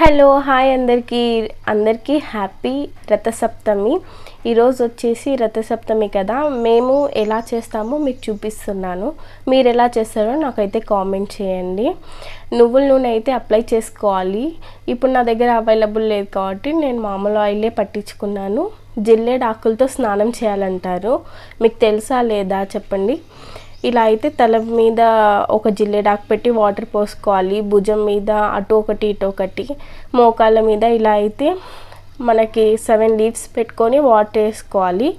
Hello hi అందరికీ. అందరికీ happy Rathasaptami. ఈరోజు వచ్చేసి రథసప్తమి కదా. మేము ఎలా చేస్తామో మీకు చూపిస్తున్నాను. మీరు ఎలా చేస్తారో నాకైతే కామెంట్ చేయండి. నువ్వుల నూనె అయితే అప్లై చేసుకోవాలి. ఇప్పుడు నా దగ్గర అవైలబుల్ లేదు కాబట్టి నేను మామూలు ఆయిలే పట్టించుకున్నాను. జిల్లేడు ఆకులతో స్నానం చేయాలంటారు. మీకు తెలుసా లేదా చెప్పండి. ఇలా అయితే తల మీద ఒక జిల్లేడాకు పెట్టి వాటర్ పోసుకోవాలి భుజం మీద అటు ఒకటి ఇటు ఒకటి. మోకాళ్ళ మీద ఇలా అయితే మనకి సెవెన్ లీవ్స్ పెట్టుకొని వాటర్ వేసుకోవాలి.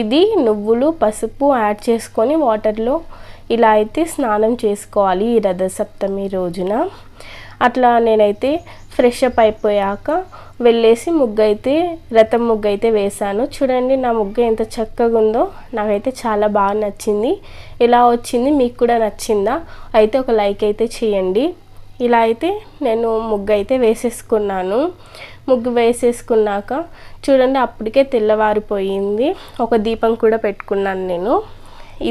ఇది నువ్వులు పసుపు యాడ్ చేసుకొని వాటర్లో ఇలా అయితే స్నానం చేసుకోవాలి ఈ రథసప్తమి రోజున. అట్లా నేనైతే ఫ్రెష్ అప్ అయిపోయాక వెళ్ళేసి ముగ్గు అయితే రథం ముగ్గు అయితే వేశాను. చూడండి నా ముగ్గు ఎంత చక్కగా ఉందో నాకైతే చాలా బాగా నచ్చింది. ఇలా వచ్చింది మీకు కూడా నచ్చిందా? అయితే ఒక లైక్ అయితే చేయండి. ఇలా అయితే నేను ముగ్గు అయితే వేసేసుకున్నాను. ముగ్గు వేసేసుకున్నాక చూడండి అప్పటికే తెల్లవారిపోయింది. ఒక దీపం కూడా పెట్టుకున్నాను నేను.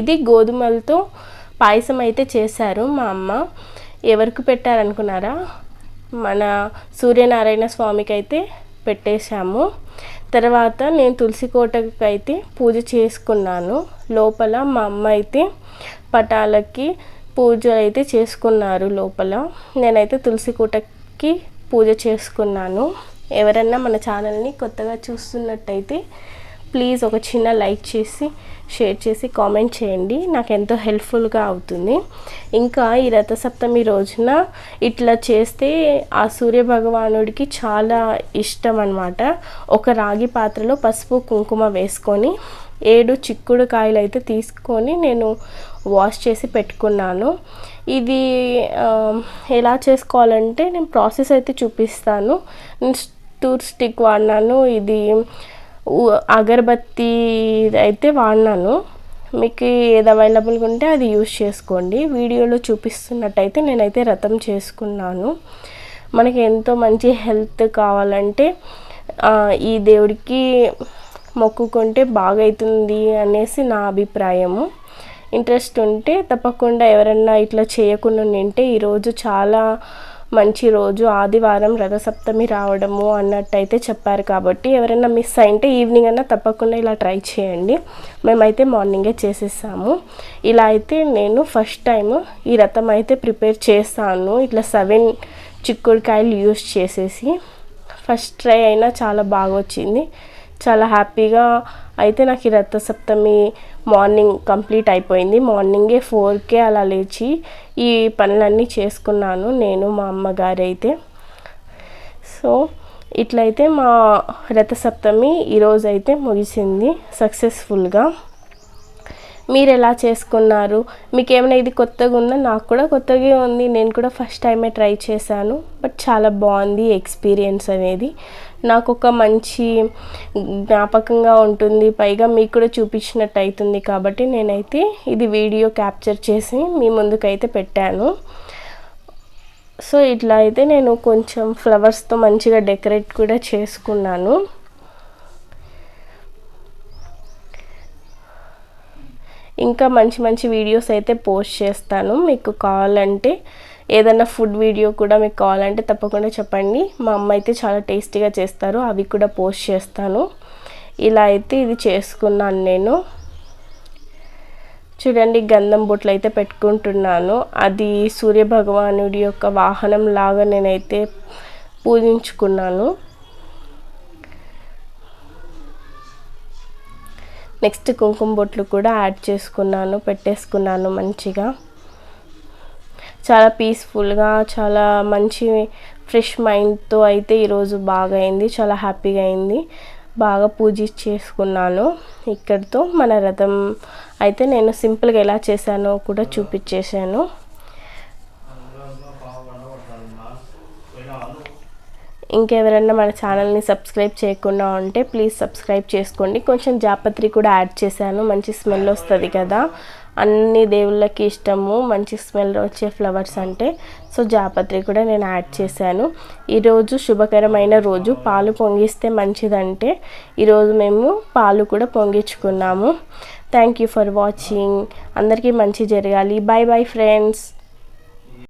ఇది గోధుమలతో పాయసం అయితే చేశారు మా అమ్మ. ఎవరికి పెట్టారనుకున్నారా? మన సూర్యనారాయణ స్వామికి అయితే పెట్టేశాము. తర్వాత నేను తులసి కోటకి అయితే పూజ చేసుకున్నాను. లోపల మా అమ్మ అయితే పటాలకి పూజ అయితే చేసుకున్నారు లోపల. నేనైతే తులసి కోటకి పూజ చేసుకున్నాను. ఎవరన్నా మన ఛానల్ని కొత్తగా చూస్తున్నట్టయితే ప్లీజ్ ఒక చిన్న లైక్ చేసి షేర్ చేసి కామెంట్ చేయండి. నాకు ఎంతో హెల్ప్ఫుల్గా అవుతుంది. ఇంకా ఈ రథసప్తమి రోజున ఇట్లా చేస్తే ఆ సూర్య భగవానుడికి చాలా ఇష్టం అనమాట ఒక రాగి పాత్రలో పసుపు కుంకుమ వేసుకొని ఏడు చిక్కుడు కాయలు అయితే తీసుకొని నేను వాష్ చేసి పెట్టుకున్నాను. ఇది ఎలా చేసుకోవాలంటే నేను ప్రాసెస్ అయితే చూపిస్తాను. నేను టూర్ స్టిక్ వాడినాను. ఇది అగరబత్తి అయితే వాడినాను. మీకు ఏది అవైలబుల్గా ఉంటే అది యూస్ చేసుకోండి. వీడియోలో చూపిస్తున్నట్టయితే నేనైతే రథం చేసుకున్నాను. మనకి ఎంతో మంచి హెల్త్ కావాలంటే ఈ దేవుడికి మొక్కుకుంటే బాగైతుంది అనేసి నా అభిప్రాయము. ఇంట్రెస్ట్ ఉంటే తప్పకుండా ఎవరన్నా ఇట్లా చేయకుండా ఉంటే ఈరోజు చాలా మంచి రోజు ఆదివారం రథసప్తమి రావడము అన్నట్టయితే చెప్పారు కాబట్టి ఎవరైనా మిస్ అయింటే ఈవినింగ్ అన్నా తప్పకుండా ఇలా ట్రై చేయండి. మేమైతే మార్నింగే చేసేసాము. ఇలా అయితే నేను ఫస్ట్ టైం ఈ రథం అయితే ప్రిపేర్ చేస్తాను ఇట్లా సెవెన్ చిక్కుడుకాయలు యూస్ చేసేసి ఫస్ట్ ట్రై అయినా చాలా బాగా వచ్చింది చాలా హ్యాపీగా అయితే నాకు ఈ రథసప్తమి మార్నింగ్ కంప్లీట్ అయిపోయింది. మార్నింగే ఫోర్కే అలా లేచి ఈ పనులన్నీ చేసుకున్నాను నేను మా అమ్మగారు అయితే సో ఇట్లయితే మా రథసప్తమి ఈరోజు అయితే ముగిసింది సక్సెస్ఫుల్గా. మీరు ఎలా చేసుకున్నారు? మీకు ఏమైనా ఇది కొత్తగా ఉందా నాకు కూడా కొత్తగా ఉంది. నేను కూడా ఫస్ట్ టైమే ట్రై చేశాను. బట్ చాలా బాగుంది ఎక్స్పీరియన్స్ అనేది. నాకు ఒక మంచి జ్ఞాపకంగా ఉంటుంది. పైగా మీకు కూడా చూపించినట్టు అవుతుంది కాబట్టి నేనైతే ఇది వీడియో క్యాప్చర్ చేసి మీ ముందుకైతే పెట్టాను. సో ఇట్లా అయితే నేను కొంచెం ఫ్లవర్స్తో మంచిగా డెకరేట్ కూడా చేసుకున్నాను. ఇంకా మంచి మంచి వీడియోస్ అయితే పోస్ట్ చేస్తాను. మీకు కావాలంటే ఏదైనా ఫుడ్ వీడియో కూడా మీకు కావాలంటే తప్పకుండా చెప్పండి. మా అమ్మ అయితే చాలా టేస్టీగా చేస్తారు. అవి కూడా పోస్ట్ చేస్తాను. ఇలా అయితే ఇది చేసుకున్నాను నేను. చూడండి గంధం బొట్లు అయితే పెట్టుకుంటున్నాను. అది సూర్య భగవానుడి యొక్క వాహనం లాగా నేనైతే పూజించుకున్నాను. నెక్స్ట్ కుంకుమ బొట్లు కూడా యాడ్ చేసుకున్నాను పెట్టేసుకున్నాను మంచిగా. చాలా పీస్ఫుల్గా చాలా మంచి ఫ్రెష్ మైండ్తో అయితే ఈరోజు బాగా అయింది చాలా హ్యాపీగా అయింది. బాగా పూజ చేసుకున్నాను. ఇక్కడితో మన రథం అయితే నేను సింపుల్గా ఎలా చేశానో కూడా చూపించేశాను. ఇంకెవరన్నా మన ఛానల్ని సబ్స్క్రైబ్ చేయకుండా ఉంటే ప్లీజ్ సబ్స్క్రైబ్ చేసుకోండి. కొంచెం జాపత్రి కూడా యాడ్ చేశాను. మంచి స్మెల్ వస్తుంది కదా. అన్ని దేవుళ్ళకి ఇష్టము మంచి స్మెల్ వచ్చే ఫ్లవర్స్ అంటే. సో జాపత్రి కూడా నేను యాడ్ చేశాను. ఈరోజు శుభకరమైన రోజు. పాలు పొంగిస్తే మంచిదంటే ఈరోజు మేము పాలు కూడా పొంగించుకున్నాము. థ్యాంక్ యూ ఫర్ వాచింగ్ అందరికీ మంచి జరగాలి. Bye bye friends